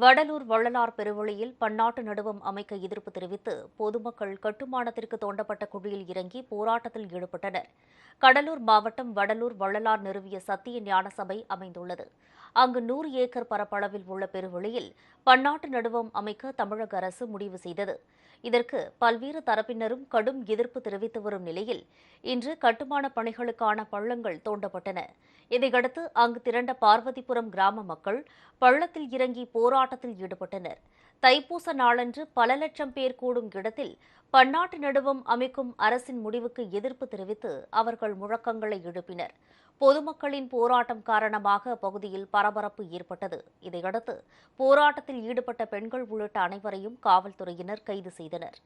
வடலூர் வள்ளலார் பெருவழியில் பன்னாட்டு நடுவம் அமைக்க எதிர்ப்பு தெரிவித்து பொதுமக்கள் கட்டுமானத்திற்கு தோண்டப்பட்ட குழியில் இறங்கி போராட்டத்தில் ஈடுபட்டனர். கடலூர் மாவட்டம் வடலூர் வள்ளலார் நிறுவிய சத்திய ஞான சபை அமைந்துள்ளது. அங்கு நூறு ஏக்கர் பரப்பளவில் உள்ள பெருவழியில் பன்னாட்டு நடுவம் அமைக்க தமிழக அரசு முடிவு செய்தது. இதற்கு பல்வேறு தரப்பினரும் கடும் எதிர்ப்பு தெரிவித்து வரும் நிலையில் இன்று கட்டுமான பணிகளுக்கான பள்ளங்கள் தோண்டப்பட்டன. இதையடுத்து அங்கு திரண்ட பார்வதிபுரம் கிராம மக்கள் பள்ளத்தில் இறங்கி ஆர்ப்பாட்டத்தில் ஈடுபட்டனர். தைப்பூச நாளன்று பல லட்சம் பேர் கூடும் இடத்தில் பன்னாட்டு நடுவம் அமைக்கும் அரசின் முடிவுக்கு எதிர்ப்பு தெரிவித்து அவர்கள் முழக்கங்களை எழுப்பினர். பொதுமக்களின் போராட்டம் காரணமாக அப்பகுதியில் பரபரப்பு ஏற்பட்டது. இதையடுத்து போராட்டத்தில் ஈடுபட்ட பெண்கள் உள்ளிட்ட அனைவரையும் காவல்துறையினர் கைது செய்தனர்.